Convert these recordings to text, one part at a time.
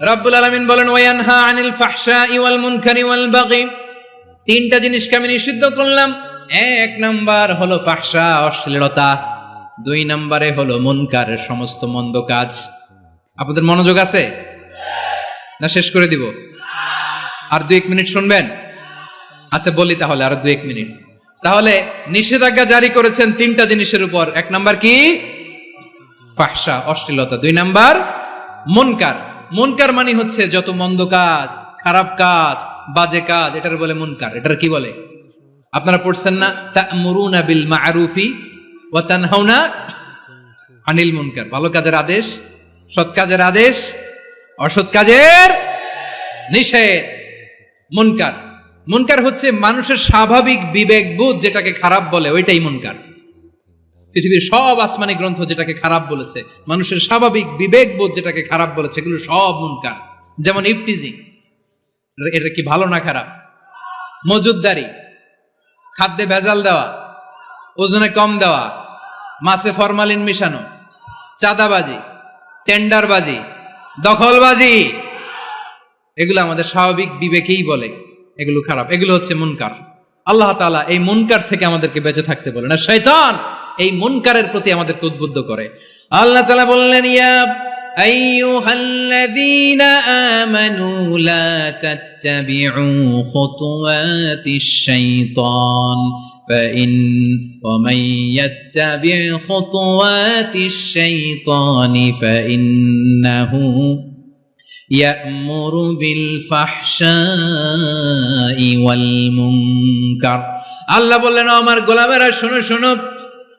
রাব্বুল আলামিন বলেন, ওয়ায়ানহা আনিল ফাহশাই ওয়াল মুনকারি ওয়াল বাগি। তিনটা জিনিসকে আমি নিষিদ্ধ করলাম। এক নাম্বার হলো ফাহশা, অশ্লীলতা। দুই নম্বরে হলো মুনকার, সমস্ত মন্দ কাজ। আপনাদের মনোযোগ আছে? না, শেষ করে দিব। আর দু এক মিনিট শুনবেন? আচ্ছা বলি তাহলে আর দু এক মিনিট। তাহলে নিষেধাজ্ঞা জারি করেছেন তিনটা জিনিসের উপর। এক নাম্বার কি? ফাহশা, অশ্লীলতা। দুই নাম্বার, মুনকার। মুনকার মানে হচ্ছে যত মন্দ কাজ, খারাপ কাজ, বাজে কাজ, এটার বলে মুনকার, এটার কি বলে? আপনারা পড়ছেন না? তা'মুরুনা বিল মা'রুফি ওয়া তানহাউনা আনিল মুনকার। ভালো কাজের আদেশ, সৎ কাজের আদেশ, অসৎ কাজের নিষেধ। মুনকার। মুনকার হচ্ছে মানুষের স্বাভাবিক বিবেকবোধ যেটাকে খারাপ বলে, ওইটাই মুনকার। পৃথিবীর সব আসমানি গ্রন্থ যেটাকে খারাপ বলেছে, মানুষের স্বাভাবিক বিবেকবোধ যেটাকে খারাপ বলেছে, এগুলো সব মুনকার। যেমন ইফটিজিং, এটা কি ভালো না খারাপ? মজুদদারি, খাদ্যে ভেজাল দেওয়া, ওজনে কম দেওয়া, মাছে ফরমালিন মিশানো, চাঁদাবাজি, টেন্ডারবাজি, দখলবাজি, এগুলো আমাদের স্বাভাবিক বিবেকেই বলে, এগুলো খারাপ, এগুলো হচ্ছে মুনকার। আল্লাহ তাআলা এই মুনকার থেকে আমাদেরকে বেঁচে থাকতে বলেন। আর শয়তান এই মুনকারের প্রতি আমাদেরকে উদ্বুদ্ধ করে আল্লাহ তাআলা বললেন ইয়া আইয়ুহাল্লাযীনা আমানু লা তাত্তাবি'ু খুতুওয়াতিশ শাইতান فإن ومن يتبع خطوات الشيطان فإنه يأمر بالفحشاء والمنكر আল্লাহ বললেন "ও আমার গোলামেরা শোনো শোনো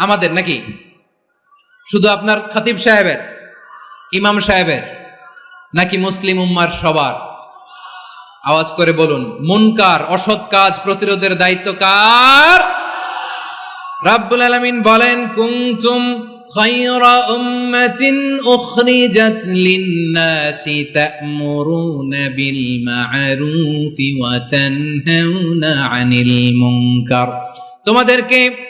আমাদের নাকি? শুধু আপনার খতিব সাহেবের, ইমাম সাহেবের, নাকি মুসলিম উম্মার সবার? আওয়াজ করে বলুন, মুনকার, অসৎ কাজ, প্রতিরোধের দায়িত্ব কার? রাব্বুল আলামিন বলেন কুমতুম খায়রা উম্মাতিন উখরিজাত লিন-নাসি তা'মুরুনা বিল মা'রুফি ওয়া তানহাউনা আনিল মুনকার। তোমাদেরকে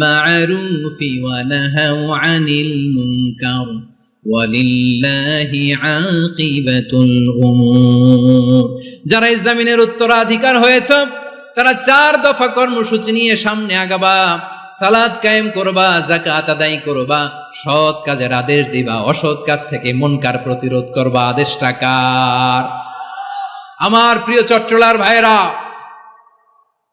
মা'রুফি ওয়া নাহাউ আনিল মুনকার ওয়ালিল্লাহি আকিবাতুল উমুর যারা এই জমিনের উত্তরাধিকার হয়েছে, তারা চার দফা কর্মসূচি নিয়ে সামনে আগাবা, সালাদ কায়েম করবা জাকাত আদায় করবা, সৎ কাজের আদেশ দিবা, অসৎ কাজ থেকে মনকার প্রতিরোধ করবা আদেশ টাকার আমার প্রিয় চট্টলার ভাইয়েরা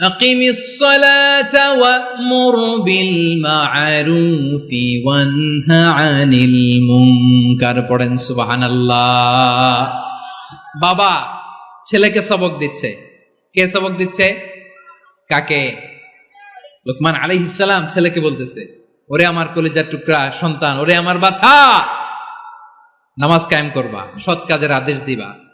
أقم الصلاة وأمر بالمعروف وانه عن المنكر পড়েন সুবহানাল্লাহ বাবা ছেলেকে সবক দিচ্ছে কে সবক দিচ্ছে কাকে লোকমান আলাইহিস সালাম ছেলেকে বলতেছে ওরে আমার কলিজার টুকরা সন্তান ওরে আমার বাছা নামাজ কায়েম করবা সৎ কাজের আদেশ দিবা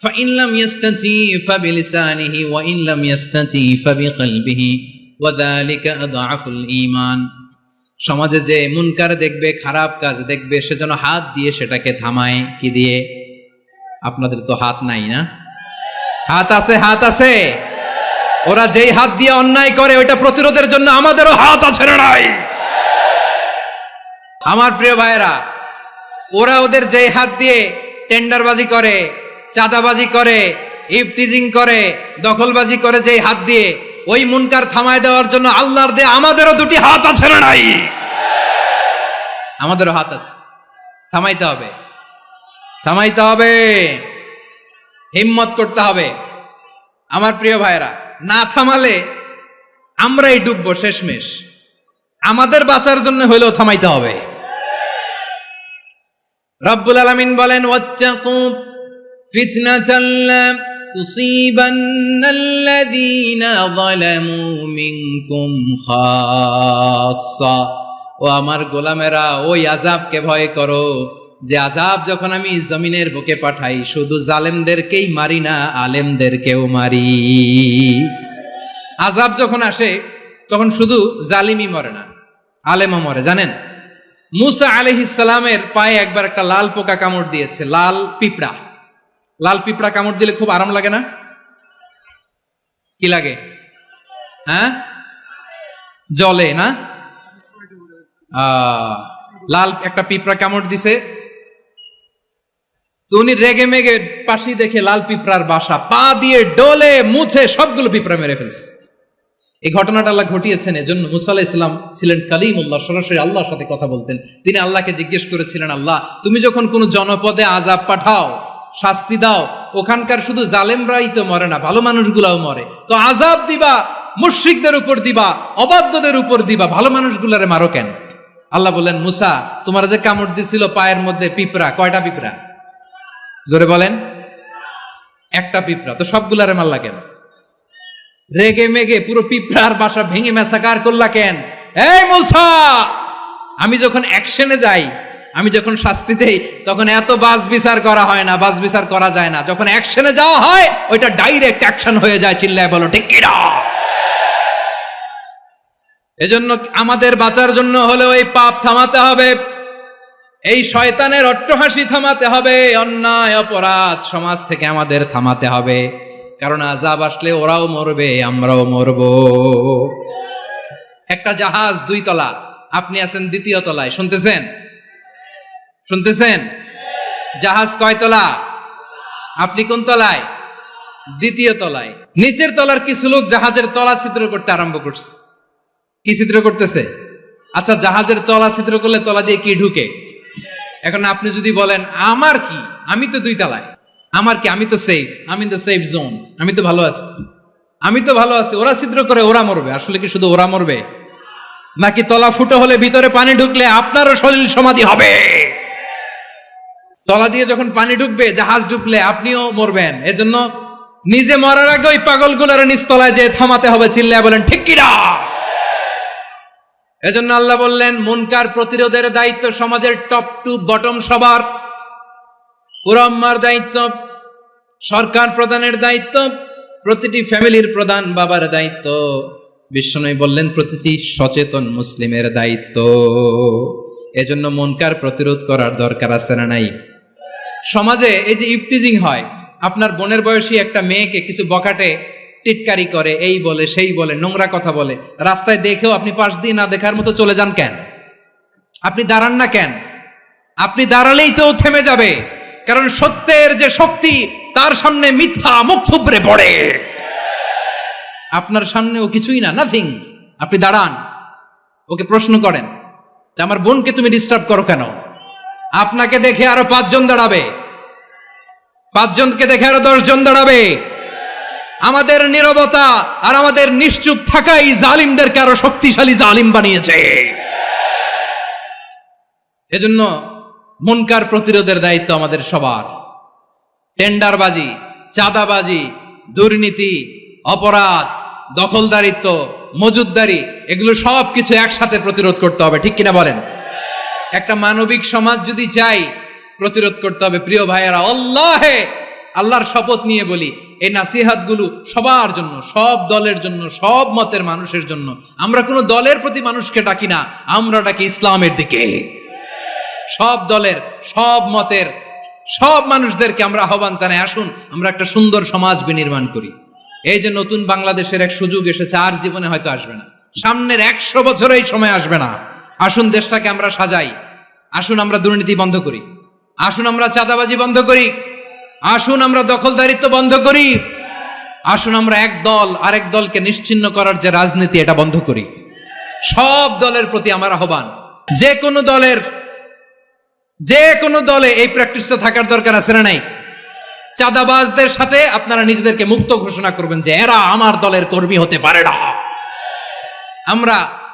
فإن لم يستطيع فبلسانه وإن لم يستطيع فبقلبه وذلك أضعف الإيمان সমাজে যে মুনকার দেখবে খারাপ কাজ দেখবে সেজন্য হাত দিয়ে সেটাকে থামায় কি দিয়ে আপনাদের তো হাত নাই না হাত আছে হাত আছে ওরা যেই হাত দিয়ে অন্যায় করে ওইটা প্রতিরোধের জন্য আমাদেরও হাত আছে না নাই আমার প্রিয় ভাইয়েরা ওরা ওদের যেই হাত দিয়ে টেন্ডারবাজি করে চাঁদাবাজি করে ইফটিজিং করে, দখলবাজি করে যেই হাত দিয়ে, ওই মুনকার থামায় দেওয়ার জন্য আল্লাহর দিয়ে আমাদেরও দুটি হাত আছে না নাই? আমাদেরও হাত আছে। থামাইতে হবে। থামাইতে হবে। হিম্মত করতে হবে। আমার প্রিয় ভাইরা না থামালে আমরাই ডুববো শেষমেশ। আমাদের বাঁচার জন্য হইলেও থামাইতে হবে। রব্বুল আলামিন বলেন ও আমার গোলামেরা, ওই আযাবকে ভয় করো, যে আজাব যখন আমি জমিনের বুকে পাঠাই, শুধু জালেমদেরকেই মারি না, আলেমদেরকেও মারি। আজাব যখন আসে, তখন শুধু জালিমই মরে না, আলেমও মরে, জানেন? মুসা আলহিসালামের পায়ে একবার একটা লাল পোকা কামড় দিয়েছে, লাল পিঁপড়া। লাল পিঁপড়া কামড় দিলে খুব আরাম লাগে না? কি লাগে? হ্যাঁ? জলে, না? লাল একটা পিঁপড়া কামড় দিছে। তো উনি রেগে মেগে পাশি দেখে লাল পিঁপড়ার বাসা, পা দিয়ে ডলে মুছে সবগুলো পিঁপড়া মেরে ফেলছে। এই ঘটনাটা আল্লাহ ঘটিয়েছেন, এজন্য মুসা আলাহ ইসলাম ছিলেন কালিমুল্লাহ, সরাসরি আল্লাহর সাথে কথা বলতেন। তিনি আল্লাহকে জিজ্ঞেস করেছিলেন, আল্লাহ, তুমি যখন কোনো জনপদে আজাব পাঠাও শাস্তি দাও। ওখানকার শুধু জালেমরাই তো মরে না, ভালো মানুষগুলাও মরে। তো আজাব দিবা, মুশ্রিকদের উপর দিবা, অবাধ্যদের উপর দিবা, ভালো মানুষগুলারে মারো কেন? আল্লাহ বললেন, মুসা, তোমার যে কামড় দিছিল পায়ের মধ্যে পিঁপড়া, কয়টা পিঁপড়া? জোরে বলেন, একটা পিঁপড়া। তো সবগুলারে মারলা কেন? রেগে মেগে পুরো পিঁপড়ার বাসা ভেঙে মেসাকার করলা কেন? এই মুসা, আমি যখন অ্যাকশনে যাই আমি যখন শাস্তি দেই, তখন এত বাস বিচার করা হয় না, বাস বিচার করা যায় না। যখন অ্যাকশনে যাওয়া হয়, ওইটা ডাইরেক্ট অ্যাকশন হয়ে যায় চিল্লায় বলো, ঠিক কিনা? এজন্য আমাদের বাঁচার জন্য হলে ওই পাপ থামাতে হবে। এই শয়তানের অট্টহাসি থামাতে হবে, অন্যায়, অপরাধ সমাজ থেকে আমাদের থামাতে হবে। কারণ আজাব আসলে ওরাও মরবে, আমরাও মরব। একটা জাহাজ দুই তলা, আপনি আছেন দ্বিতীয় তলায়, শুনতেছেন? শুনতেছেন? জাহাজ কয় তলা? আপনি কোন তলায়? দ্বিতীয় তলায়। নিচের তলার কিছু লোক জাহাজের তলা ছিদ্র করতে আরম্ভ করছে। কি ছিদ্র করতেছে? আচ্ছা জাহাজের তলা ছিদ্র করলে তলা দিয়ে কি ঢুকে? এখন আপনি যদি বলেন, আমার কি? আমি তো দুই তলায়। আমার কি? আমি তো সেফ আমি দ্য সেফ জোন আমি তো ভালো আছি। আমি তো ভালো আছি। ওরা ছিদ্র করে, ওরা মরবে। আসলে কি শুধু ওরা মরবে? নাকি তলা ফুটো হলে ভিতরে পানি ঢুকলে আপনারও শরীর সমাধি হবে? তলা দিয়ে যখন পানি ঢুকবে, জাহাজ ঢুকলে আপনিও মরবেন। এজন্য নিজে মরার আগে ওই পাগলগুলোর নিচতলায় যে থামাতে হবে, চিল্লায় বলেন, ঠিক কিনা এজন্য আল্লাহ বললেন, মুনকার প্রতিরোধের দায়িত্ব সমাজের টপ টু বটম সবার। পুরম্মার দায়িত্ব, সরকার প্রধানের দায়িত্ব, প্রতিটি ফ্যামিলির প্রধান বাবার দায়িত্ব। বিশ্বনবী বললেন, প্রতিটি সচেতন মুসলিমের দায়িত্ব। এজন্য মনকার প্রতিরোধ করার দরকার আছে না নাই? সমাজে এই যে ইফটিজিং হয়, আপনার বোনের বয়সী একটা মেয়েকে কিছু বকাটে টিটকারি করে, এই বলে, সেই বলে, নোংরা কথা বলে, রাস্তায় দেখেও আপনি পাশ দিয়ে না দেখার মতো চলে যান কেন? আপনি দাঁড়ান না কেন? আপনি দাঁড়ালেই তো থেমে যাবে, কারণ সত্যের যে শক্তি, তার সামনে মিথ্যা মুখ থুবড়ে পড়ে। আপনার সামনে ও কিছুই না নাথিং আপনি দাঁড়ান, ওকে প্রশ্ন করেন আমার বোনকে তুমি ডিস্টার্ব করো কেন? আপনাকে দেখে আরও পাঁচজন দাঁড়াবে। পাঁচজনকে দেখে আরও দশজন দাঁড়াবে। আমাদের নীরবতা আর আমাদের নিশ্চুপ থাকাই জালিমদেরকে আরও শক্তিশালী জালিম বানিয়েছে। এজন্য মনকার প্রতিরোধের দায়িত্ব আমাদের সবার। টেন্ডারবাজি, চাঁদাবাজি, দুর্নীতি, অপরাধ, দখলদারিত্ব, মজুদদারি, এগুলো সব কিছু একসাথে প্রতিরোধ করতে হবে, ঠিক কিনা বলেন? একটা মানবিক সমাজ যদি চাই, প্রতিরোধ করতে হবে। প্রিয় ভাইয়েরা, আল্লাহে আল্লাহর শপথ নিয়ে বলি, এই নাসিহাতগুলো সবার জন্য, সব দলের জন্য, সব মতের মানুষের জন্য। আমরা কোনো দলের প্রতি মানুষকে ডাকি না, আমরা ডাকি ইসলামের দিকে। সব দলের, সব মতের, সব মানুষদেরকে আমরা আহ্বান জানাই, আসুন, আমরা একটা সুন্দর সমাজ বিনির্মাণ করি। এই যে নতুন বাংলাদেশের এক সুযোগ এসেছে, আর জীবনে হয়তো আসবে না। সামনের একশো বছর এই সময় আসবে না। আসুন দেশটাকে আমরা সাজাই। আসুন আমরা দুর্নীতি বন্ধ করি। আসুন আমরা চাঁদাবাজি বন্ধ করি। আসুন আমরা দখলদারিত্ব বন্ধ করি। আসুন আমরা এক দল আরেক দলকে নিশ্চিন্ন করার যে রাজনীতি, এটা বন্ধ করি। সব দলের প্রতি আমার আহ্বান। যে কোনো দলের, যে কোনো দলে এই প্র্যাকটিসটা থাকার দরকার আছে না নাই? চাঁদাবাজদের সাথে আপনারা নিজেদেরকে মুক্ত ঘোষণা করবেন যে এরা আমার দলের কর্মী হতে পারে না। আমরা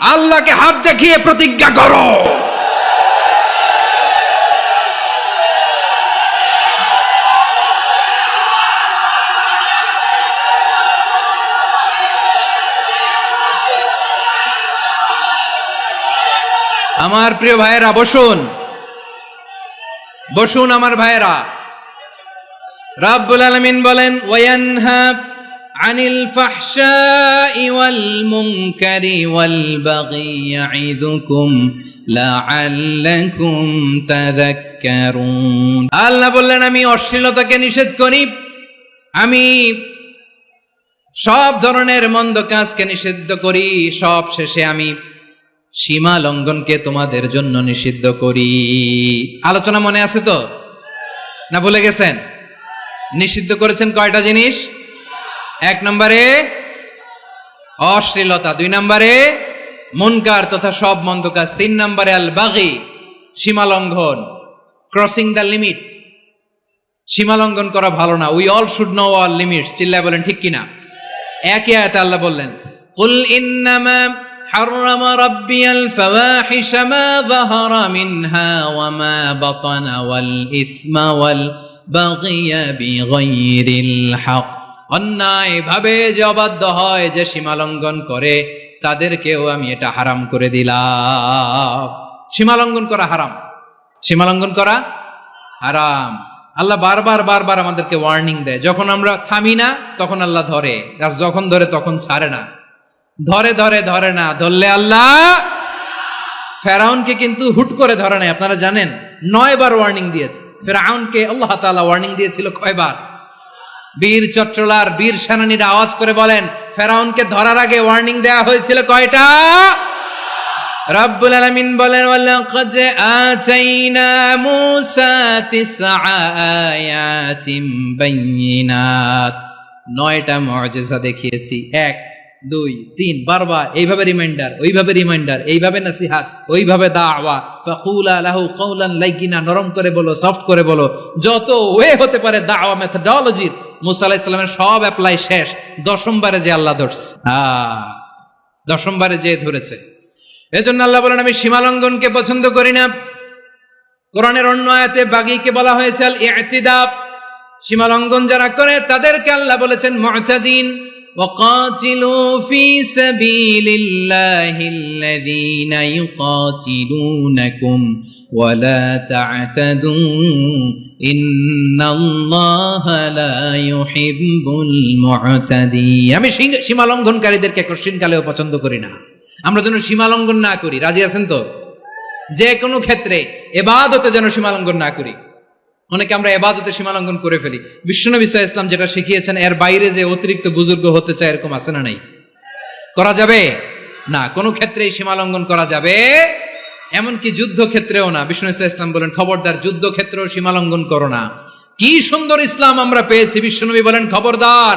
আল্লাহকে হাত দেখিয়ে প্রতিজ্ঞা করো। আমার প্রিয় ভাইয়েরা, বসুন। বসুন আমার ভাইয়েরা। রাব্বুল আলামিন বলেন ওয়ায়ানহা আনিল ওয়াল মুনকারি ওয়াল বাগি ইয়াইদুকুম লাআল্লাকুম তাযাক্কারুন। আল্লাহ বললেন, আমি অশ্লীলতাকে নিষেধ করি। আমি সব ধরনের মন্দ কাজকে নিষিদ্ধ করি। সব শেষে আমি সীমা লঙ্ঘনকে তোমাদের জন্য নিষিদ্ধ করি। আলোচনা মনে আছে তো? না ভুলে গেছেন? নিষিদ্ধ করেছেন কয়টা জিনিস? এক নম্বরে অশ্লীলতা দুই নম্বরে মুনকার তথা সব মন্দ কাজ তিন নম্বরে আল বাগি সীমা লঙ্ঘন ক্রসিং দ্য লিমিট সীমা লঙ্ঘন করা ভালো না we all should know all limits চিল্লায় বলেন ঠিক কিনা একই আয়াতে আল্লাহ বললেন কুল ইন্নামা حرم ربي الفواحش ما ظهر منها وما بطن والإثم والبغي بغير الحق অন্যায় ভাবে যে অবাধ্য হয়, যে সীমালঙ্ঘন করে, তাদেরকেও আমি এটা হারাম করে দিলাম। সীমালঙ্ঘন করা হারাম। সীমালঙ্ঘন করা হারাম। আল্লাহ বারবার বারবার আমাদেরকে ওয়ার্নিং দেয়। যখন আমরা থামি না, তখন আল্লাহ ধরে। আর যখন ধরে, তখন ছাড়ে না। ধরে ধরে ধরে না। ধরলে আল্লাহ ফেরাউনকে কিন্তু হুট করে ধরে নাই। আপনারা জানেন নয় বার ওয়ার্নিং দিয়েছে। ফেরাউনকে আল্লাহ তাআলা ওয়ার্নিং দিয়েছিল কয়বার? বীর চট্টলার বীর সেনানীরা আওয়াজ করে বলেন, ফেরাউনকে ধরার আগে ওয়ার্নিং দেয়া হয়েছিল কয়টা? রব্বুল আলামিন বলেন, ওয়ালাকাদ আতাইনা মূসা তিসআ আয়াতিম নয়টা মুআজিজা দেখিয়েছি। এক, দুই, তিন, বারবার এইভাবে রিমাইন্ডার ওইভাবে রিমাইন্ডার এইভাবে নাসিহাত, ওইভাবে দাওয়া। ফাকুলা লাহু কওলান লাইকিনা নরম করে বলো, সফট করে বলো। যত ওয়ে হতে পারে দাওয়া মেথডোলজির মুসা আলাহ ইসলামের সব অ্যাপ্লাই শেষ। দশমবারে যে আল্লাহ ধরছে। দশমবারে যে ধরেছে। এজন্য আল্লাহ বলেন, আমি সীমালঙ্ঘনকে পছন্দ করি না। কোরআনের অন্য আয়াতে বাগিকে বলা হয়েছে আল ইতিদাব সীমালঙ্ঘন যারা করে, তাদেরকে আল্লাহ বলেছেন মহতাদিন وقاتلوا في سبيل الله الذين يقاتلونكم ولا تعتدوا আমি সীমা লঙ্ঘনকারীদেরকে কালেও পছন্দ করি না। আমরা যেন সীমা লঙ্ঘন না করি। রাজি আছেন তো? যে কোনো ক্ষেত্রে এবাদতে যেন সীমা লঙ্ঘন না করি। অনেকে আমরা এবাদতে সীমা লঙ্ঘন করে ফেলি। বিশ্বনবী ইসলাম যেটা শিখিয়েছেন, এর বাইরে যে অতিরিক্ত বুজুর্গ হতে চায় এরকম আছে না নাই? করা যাবে? না, কোনো ক্ষেত্রেই সীমা লঙ্ঘন করা যাবে এমনকি যুদ্ধক্ষেত্রেও না। বিষ্ণু ইসলাম বলেন, খবরদার, যুদ্ধক্ষেত্রেও সীমা লঙ্ঘন করো না। কি সুন্দর ইসলাম আমরা পেয়েছি, বিশ্বনবী বলেন, খবরদার,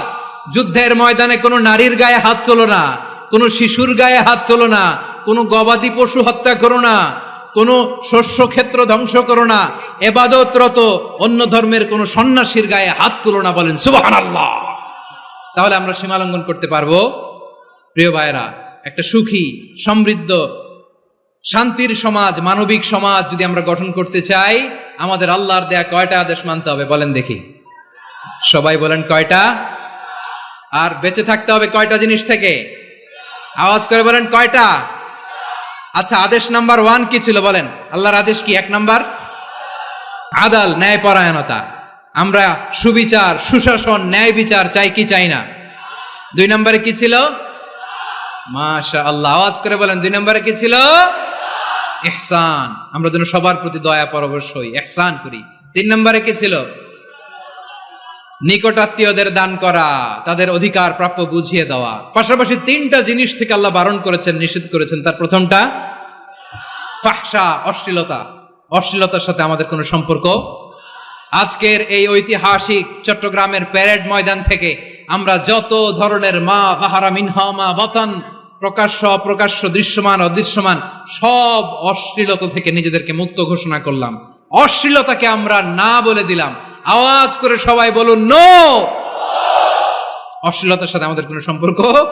যুদ্ধের ময়দানে কোনো নারীর গায়ে হাত তোলো না, কোনো শিশুর গায়ে হাত তোলো না, কোনো গবাদি পশু হত্যা করো না, কোনো শস্য ক্ষেত্র ধ্বংস করো না, এবাদতরত অন্য ধর্মের কোনো সন্ন্যাসীর গায়ে হাত তুলো না বলেন সুবাহান আল্লাহ তাহলে আমরা সীমালঙ্ঘন করতে পারব? প্রিয় ভাইরা একটা সুখী, সমৃদ্ধ শান্তির সমাজ, মানবিক সমাজ যদি আমরা গঠন করতে চাই, আমাদের আল্লাহর দেয়া কয়টা আদেশ মানতে হবে বলেন দেখি। সবাই বলেন কয়টা? আর বেঁচে থাকতে হবে কয়টা জিনিস থেকে? আওয়াজ করে বলেন কয়টা? আচ্ছা আদেশ নাম্বার ওয়ান কি ছিল বলেন? আল্লাহর আদেশ কি এক নাম্বার? আদাল ন্যায় পরায়ণতা আমরা সুবিচার, সুশাসন ন্যায় বিচার চাই কি চাই না? দুই নম্বরে কি ছিল? মাশা আল্লাহ আওয়াজ করে বলেন, দুই নম্বরে কি ছিল? ইহসান, আমরা যেন সবার প্রতি দয়া পরবশ হই। ইহসান করি। তিন নম্বরে কি ছিল? নিকটাত্মীয়দের দান করা, তাদের অধিকার প্রাপ্য বুঝিয়ে দেওয়া। পাশাপাশি তিনটা জিনিস থেকে আল্লাহ বারণ করেছেন, নিষেধ করেছেন। তার প্রথমটা, ফাহসা, অশ্লীলতা। অশ্লীলতার সাথে আমাদের কোনো সম্পর্ক? আজকের এই ঐতিহাসিক চট্টগ্রামের প্যারেড ময়দান থেকে আমরা যত ধরনের মা বাহারা মিনহা মা বতন প্রকাশ্য, অপ্রকাশ্য, দৃশ্যমান, অদৃশ্যমান, সব অশ্লীলতা থেকে নিজেদেরকে মুক্ত ঘোষণা করলাম। অশ্লীলতাকে আমরা না বলে দিলাম। আওয়াজ করে সবাই বলুন, নো! অশ্লীলতার সাথে আমাদের কোনো সম্পর্ক?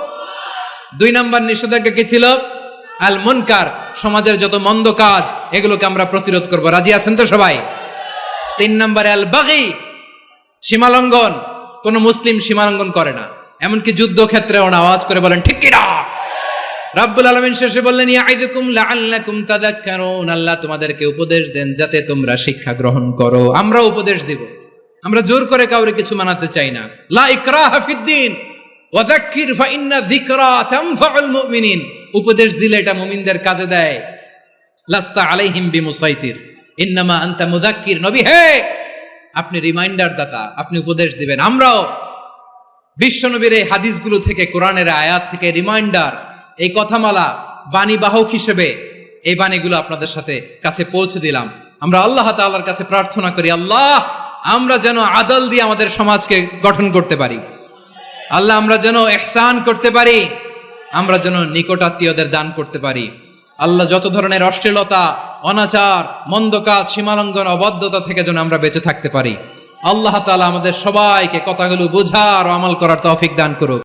দুই নাম্বার নিষেধাজ্ঞা কি ছিল? আল মুনকার, সমাজের যত মন্দ কাজ, এগুলোকে আমরা প্রতিরোধ করব। রাজি আছেন তো সবাই? তিন নম্বরে আল বাগি, সীমালঙ্ঘন। কোন মুসলিম সীমালঙ্ঘন করে না। এমনকি যুদ্ধক্ষেত্রেও না, আওয়াজ করে বলেন, ঠিক কিনা রাব্বুল আলামিন শেষে বললেন আল্লাহ তোমাদেরকে উপদেশ দেন যাতে তোমরা শিক্ষা গ্রহণ করো। আমরা উপদেশ দেব। আমরা জোর করে কাউরে কিছু মানাতে চাই না। উপদেশ দিলে এটা মুমিনদের কাজে দেয়। লাস্তা আলাইহিম বিমুসাইতির। ইন্নামা আনতা মুযাক্কির নবী, হে! আপনি রিমাইন্ডার দাতা, আপনি উপদেশ দিবেন। আমরাও বিশ্বনবীর এই হাদিসগুলো থেকে, কোরআনের আয়াত থেকে রিমাইন্ডার এই কথামালা বাণী বাহক হিসেবে এই বাণীগুলো আপনাদের সাথে কাছে পৌঁছে দিলাম। আমরা আল্লাহ তাআলার কাছে প্রার্থনা করি, আল্লাহ, আমরা যেন আদল দিয়ে আমাদের সমাজকে গঠন করতে পারি। আল্লাহ, আমরা যেন এহসান করতে পারি, আমরা যেন নিকটাত্মীয়দের দান করতে পারি। আল্লাহ, যত ধরনের অশ্লীলতা, অনাচার, মন্দ কাজ, সীমালঙ্ঘন অবদ্ধতা থেকে যেন আমরা বেঁচে থাকতে পারি। আল্লাহ তাআলা আমাদের সবাইকে কথাগুলো বোঝার ও আমল করার তৌফিক দান করুক।